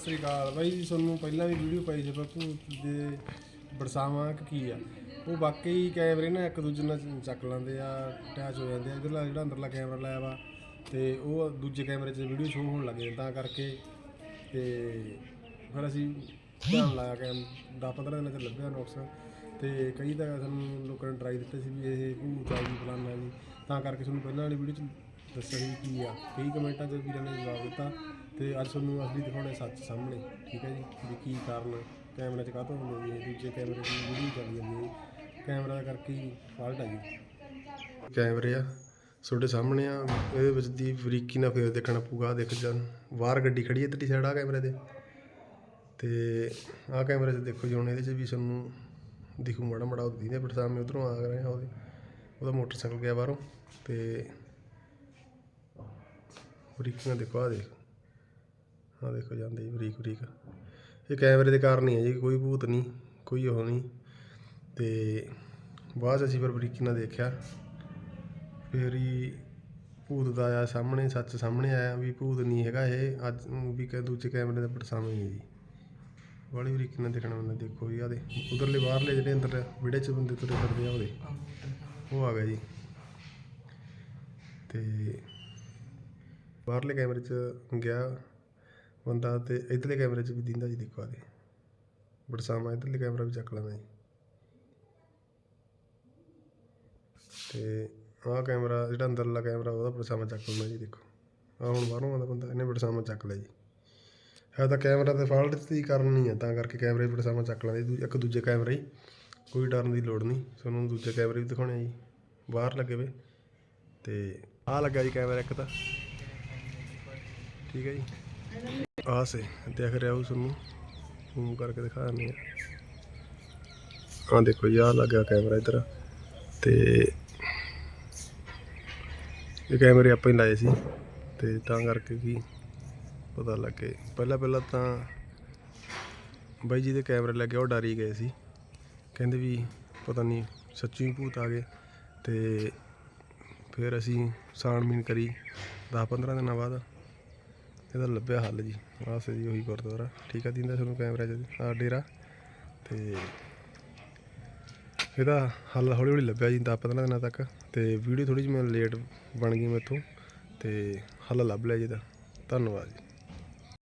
ਸਤਿ ਸ੍ਰੀ ਅਕਾਲ। ਬਾਈ ਜੀ, ਤੁਹਾਨੂੰ ਪਹਿਲਾਂ ਵੀ ਵੀਡੀਓ ਪਾਈ ਸੀ, ਬਾਪੂ, ਦੇ ਬਰਸਾਵਾਂ ਕਿ ਕੀ ਆ? ਉਹ ਵਾਕਈ ਕੈਮਰੇ ਨਾ ਇੱਕ ਦੂਜੇ ਨਾਲ ਚੱਕ ਲੈਂਦੇ ਆ ਅਟੈਚ ਹੋ ਜਾਂਦੇ ਆ। ਇਧਰਲਾ ਜਿਹੜਾ ਅੰਦਰਲਾ ਕੈਮਰਾ ਲਾਇਆ ਵਾ, ਤੇ ਉਹ ਦੂਜੇ ਕੈਮਰੇ 'ਚ ਵੀਡੀਓ ਸ਼ੋਅ ਹੋਣ ਲੱਗ ਜਾਂਦਾ ਤਾਂ ਕਰਕੇ ਤੇ ਫਿਰ ਅਸੀਂ ਧਿਆਨ ਲਾਇਆ ਕਿ 10 15 ਦਿਨਾਂ 'ਚ ਲੱਭਿਆ ਨੁਕਸ ਤੇ ਕਈ ਤਾਂ ਸਾਨੂੰ ਲੋਕਾਂ ਨੇ ਡਰਾਈ ਦਿੱਤੇ ਸੀ ਵੀ ਇਹ ਭੂਤ ਆ ਜੀ ਫਲਾਨਾ ਜੀ। ਤਾਂ ਕਰਕੇ ਤੁਹਾਨੂੰ ਪਹਿਲਾਂ ਵਾਲੀ ਵੀਡੀਓ 'ਚ ਦੱਸਿਆ ਸੀ ਕੀ ਆ। ਕਈ ਕਮੈਂਟਾਂ 'ਚ ਵੀਰਾਂ ਨੇ ਜਵਾਬ ਦਿੱਤਾ। ਤੇ ਅੱਜ ਤੁਹਾਨੂੰ ਅਸਲੀ ਦਿਖਾਉਣੇ ਸੱਚ ਸਾਹਮਣੇ, ਠੀਕ ਹੈ ਜੀ? ਵੀ ਕੀ ਕਾਰਨ ਕੈਮਰੇ 'ਚ ਕਾਹਤੋਂ ਹੁੰਦੇ ਜੀ ਦੂਜੇ ਕੈਮਰੇ ਦੀ ਵੀਡੀਓ ਚੱਲ ਜਾਂਦੀ ਹੈ ਕੈਮਰਾ ਦਾ ਕਰਕੇ ਹੀ ਫਾਲਟ ਆ ਜੀ। ਕੈਮਰੇ ਆ, ਤੁਹਾਡੇ ਸਾਹਮਣੇ ਆ। ਇਹਦੇ ਵਿੱਚ ਦੀ ਬਰੀਕੀ ਨਾਲ ਫੇਰ ਦੇਖਣਾ ਪਊਗਾ ਦੇਖ ਜਾਂ ਬਾਹਰ ਗੱਡੀ ਖੜੀ ਹੈ ਇੱਧਰਲੀ ਸਾਈਡ ਆ ਕੈਮਰੇ ਦੇ ਤੇ ਆ ਕੈਮਰੇ 'ਚ ਦੇਖੋ ਜੀ, ਹੁਣ ਇਹਦੇ 'ਚ ਵੀ ਤੁਹਾਨੂੰ ਦਿਖੂ ਮਾੜਾ ਮਾੜਾ ਉਹ ਦੀਦੇ ਬਟ ਸਾਹਮਣੇ ਉਧਰੋਂ ਆ ਰਹੇ ਆ ਉਹਦੇ। ਉਹਦਾ ਮੋਟਰਸਾਈਕਲ ਗਿਆ ਬਾਹਰੋਂ ਤੇ ਨਾਲ ਦੇਖੋ ਆ ਦੇਖ। ਆ ਦੇਖੋ ਜਾਂਦੇ ਜੀ ਬਰੀਕ ਬਰੀਕ। ਇਹ ਕੈਮਰੇ ਦੇ ਕਾਰਨ ਹੀ ਹੈ ਜੀ, ਕੋਈ ਭੂਤ ਨਹੀਂ, ਕੋਈ ਉਹ ਨਹੀਂ। ਤੇ ਬਾਅਦ 'ਚ ਅਸੀਂ ਫਿਰ ਬਰੀਕੀ ਨਾਲ ਦੇਖਿਆ। ਫਿਰ ਹੀ ਭੂਤ ਦਾ ਆਇਆ ਸਾਹਮਣੇ, ਸੱਚ ਸਾਹਮਣੇ ਆਇਆ ਵੀ ਭੂਤ ਨਹੀਂ ਹੈਗਾ ਇਹ। ਅੱਜ ਵੀ ਕਿ ਦੂਜੇ ਕੈਮਰੇ ਦੇ ਪਰਸਾਵੇਂ ਹੀ ਹੈ ਜੀ। ਬੜੀ ਬਰੀਕੀ ਨਾਲ ਦੇਖਣਾ ਬੰਦਾ, ਦੇਖੋ ਜੀ ਆਦੇ ਉਧਰਲੇ ਬਾਹਰਲੇ ਜਿਹੜੇ ਅੰਦਰ ਵਿੜੇ 'ਚ ਬੰਦੇ ਤੁਰੇ ਫਿਰਦੇ ਆ ਉਹਦੇ ਉਹ ਆ ਗਿਆ ਜੀ। ਤੇ ਬਾਹਰਲੇ ਕੈਮਰੇ 'ਚ ਗਿਆ। ਬੰਦਾ ਤੇ ਇਧਰਲੇ ਕੈਮਰੇ 'ਚ ਵੀ ਦਿੰਦਾ ਜੀ ਦੇਖੋ ਆਦੇ ਬੜਸਾਮਾ ਇਧਰਲੇ ਕੈਮਰਾ ਵੀ ਚੱਕ ਲੈਂਦਾ ਜੀ। ਤੇ ਆਹ ਕੈਮਰਾ, ਜਿਹੜਾ ਅੰਦਰਲਾ ਕੈਮਰਾ, ਉਹਦਾ ਬੜਸਾਮਾ ਚੱਕ ਲੈਂਦਾ ਜੀ ਦੇਖੋ। ਆ ਹੁਣ ਬਾਹਰੋਂ ਆਉਂਦਾ ਬੰਦਾ, ਇਹਨੇ ਬੜਸਾਮਾ ਚੱਕ ਲਿਆ ਜੀ। ਹੈ ਤਾਂ ਕੈਮਰਾ ਤੇ ਫਾਲਟ ਦੀ ਕਾਰਨ ਨਹੀਂ ਹੈ ਤਾਂ ਕਰਕੇ ਕੈਮਰੇ ਵੀ ਬੜਸਾਮਾ ਚੱਕ ਲੈਂਦੇ ਦੂ- ਇੱਕ ਦੂਜੇ ਕੈਮਰੇ ਹੀ, ਕੋਈ ਡਰਨ ਦੀ ਲੋੜ ਨਹੀਂ। ਤੁਹਾਨੂੰ ਦੂਜੇ ਕੈਮਰੇ ਵੀ ਦਿਖਾਉਣੇ ਜੀ। ਬਾਹਰ ਲੱਗੇ ਵੇ। ਤੇ ਆਹ ਲੱਗਾ ਜੀ ਕੈਮਰਾ ਇੱਕ ਤਾਂ। ਠੀਕ ਹੈ ਜੀ। ਆਹ ਸੇ, ਦੇਖ ਰਿਹਾ ਹੋ ਤੁਹਾਨੂੰ ਜ਼ੂਮ ਕਰਕੇ ਦਿਖਾ ਦਿੰਦੇ ਆ। ਆਹ ਦੇਖੋ ਜੀ, ਆਹ ਲੱਗਾ ਕੈਮਰਾ ਇੱਧਰ। ਤੇ ਇਹ ਕੈਮਰੇ ਆਪਾਂ ਹੀ ਲਾਏ ਸੀ। ਤੇ ਤਾਂ ਕਰਕੇ ਵੀ ਪਤਾ ਲੱਗੇ। ਪਹਿਲਾਂ ਪਹਿਲਾਂ ਤਾਂ ਬਾਈ ਜੀ ਦੇ ਕੈਮਰੇ ਲੱਗੇ, ਉਹ ਡਰ ਹੀ ਗਏ ਸੀ। ਕਹਿੰਦੇ ਵੀ ਪਤਾ ਨਹੀਂ ਸੱਚੀ ਹੀ ਭੂਤ ਆ ਗਏ। ਤੇ ਫਿਰ ਅਸੀਂ ਸਾਣਮੀਨ ਕਰੀ 10-15 ਦਿਨਾਂ ਬਾਅਦ। ਇਹਦਾ ਲੱਭਿਆ ਹੱਲ ਜੀ। ਬਸ ਜੀ ਉਹੀ ਗੁਰਦੁਆਰਾ। ਠੀਕ ਆ ਦਿੰਦਾ ਤੁਹਾਨੂੰ ਕੈਮਰਾ 'ਚ। ਆ ਡੇਰਾ। ਤੇ ਇਹਦਾ ਹੱਲ ਹੌਲੀ ਹੌਲੀ ਲੱਭਿਆ ਜੀ 10-15 ਦਿਨਾਂ ਤੱਕ। ਤੇ ਵੀਡੀਓ ਥੋੜੀ ਜਿਹੀ ਮੈਂ ਲੇਟ ਬਣ ਗਈ ਮੈਥੋਂ। ਤੇ ਹੱਲ ਲੱਭ ਲਿਆ ਜੀ ਇਹਦਾ। ਧੰਨਵਾਦ ਜੀ।